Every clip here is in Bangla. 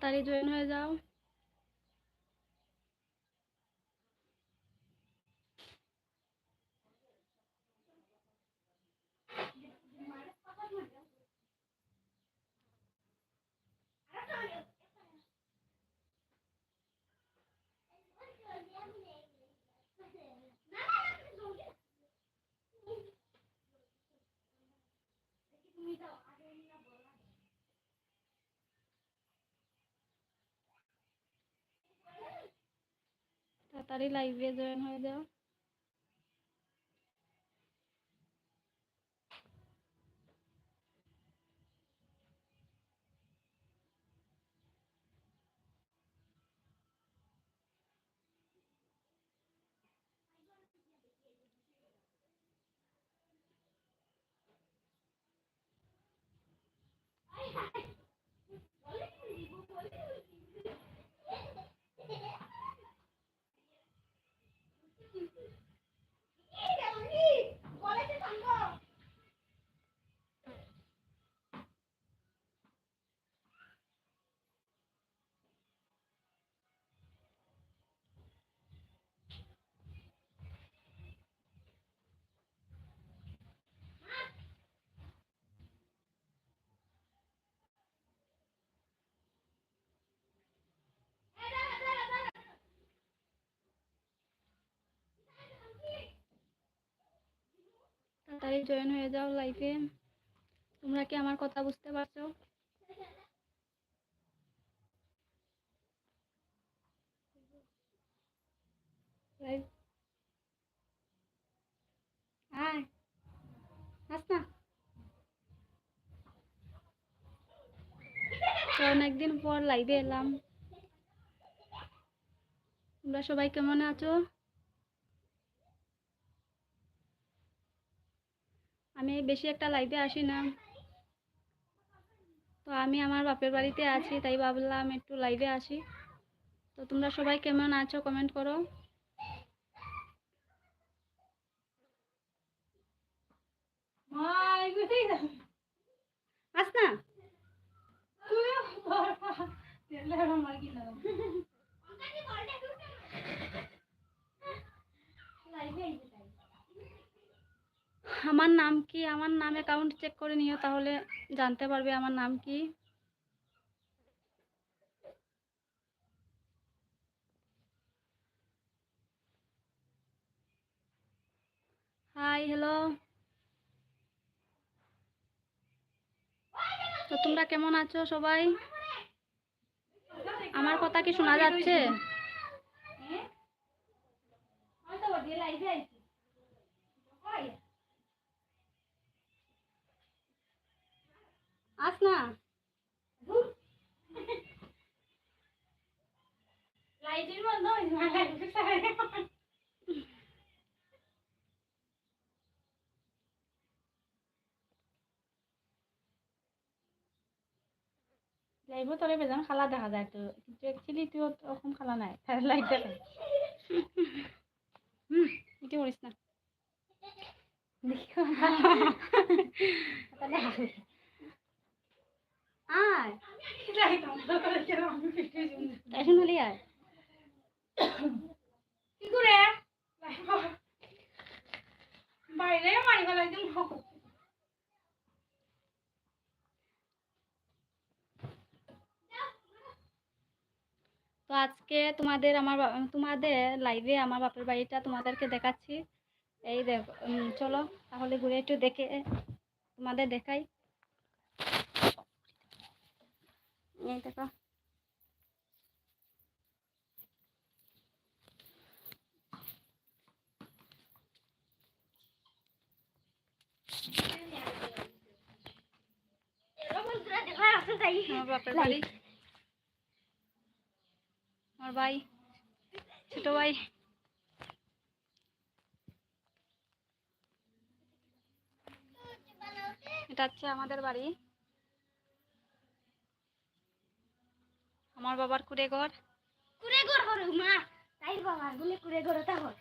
তাড়াতাড়ি জয়েন হয়ে যাও। তাড়াতাড়ি লাইভে জয়েন হয়ে যাও। তাড়াতাড়ি জয়েন হয়ে যাও লাইভে তোমরা কি আমার কথা বুঝতে পারছ? আয় অনেকদিন পর লাইভে এলাম। তোমরা সবাই কেমন আছো? আমি বেশি একটা লাইভে আসি না। তো আমি আমার বাপের বাড়িতে আছি তাই ভাবলাম একটু লাইভে আসি। তো তোমরা সবাই কেমন আছো কমেন্ট করো। আস না। আমার নাম কি? আমার নাম অ্যাকাউন্ট চেক করে নিও তাহলে জানতে পারবে আমার নাম কি। হাই হ্যালো তো তোমরা কেমন আছো সবাই? আমার কথা কি শোনা যাচ্ছে? আস না। লাইভও তোরে বেজান খালা দেখা যায় তো কিন্তু অ্যাকচুয়ালি তুই ওরকম খালা নাই তার লাইভ দেখা হুম এটা করিস না। আয়। এখন হলি আয় বাইরে মারি গেল একদম তো আজকে তোমাদের আমার তোমাদের লাইভে আমার বাপের বাড়িটা তোমাদেরকে দেখাচ্ছি। এই দেখো চলো তাহলে ঘুরে একটু দেখে তোমাদের দেখাই। এই দেখো। আমার ভাই ছোট ভাই। এটা হচ্ছে আমাদের বাড়ি। আমার বাবার কুড়ে ঘর কুড়ে ঘর হর মা। তাই বাবা গুলে কুড়ে ঘর তা হর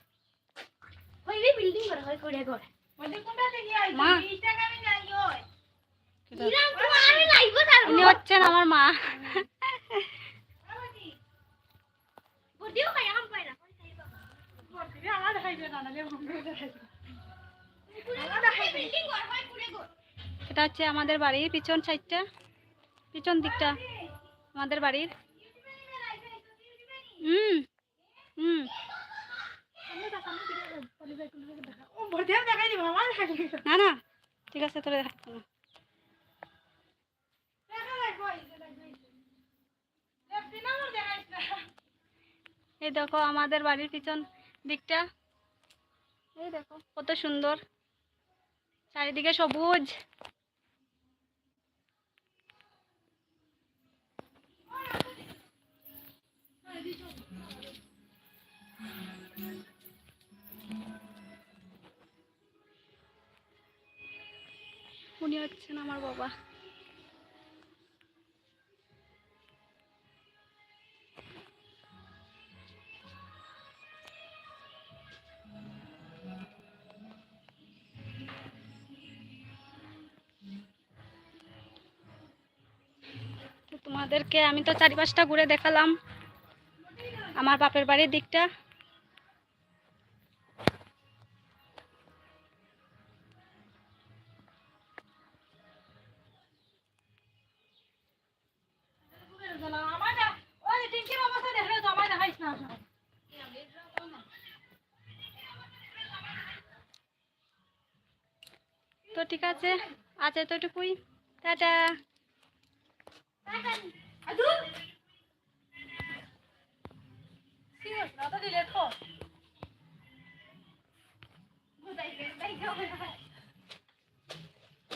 হইবি বিল্ডিং ঘর হয় কুড়ে ঘর ওদের কোনটা থেকে আই মা। ওই। ইরাম তো আমি লাইভ তার উনি হচ্ছেন আমার মা। ভিডিও খাই আম পাই না। বিল্ডিং ঘর হয় কুড়ে ঘর এটা হচ্ছে আমাদের বাড়ির পিছন সাইডটা পিছন দিকটা। আমাদের বাড়ির হুম হুম না না, ঠিক আছে, তোরা না এই দেখো, আমাদের বাড়ির পিছন দিকটা। এই দেখো, কত সুন্দর। চারিদিকে সবুজ। উনি হচ্ছেন আমার বাবা। তোমাদেরকে আমি তো চারিপাশটা ঘুরে দেখালাম। আমার বাপের বাড়ির দিকটা। ঠিক আছে? আচ্ছা এতটুকুই। টাটা।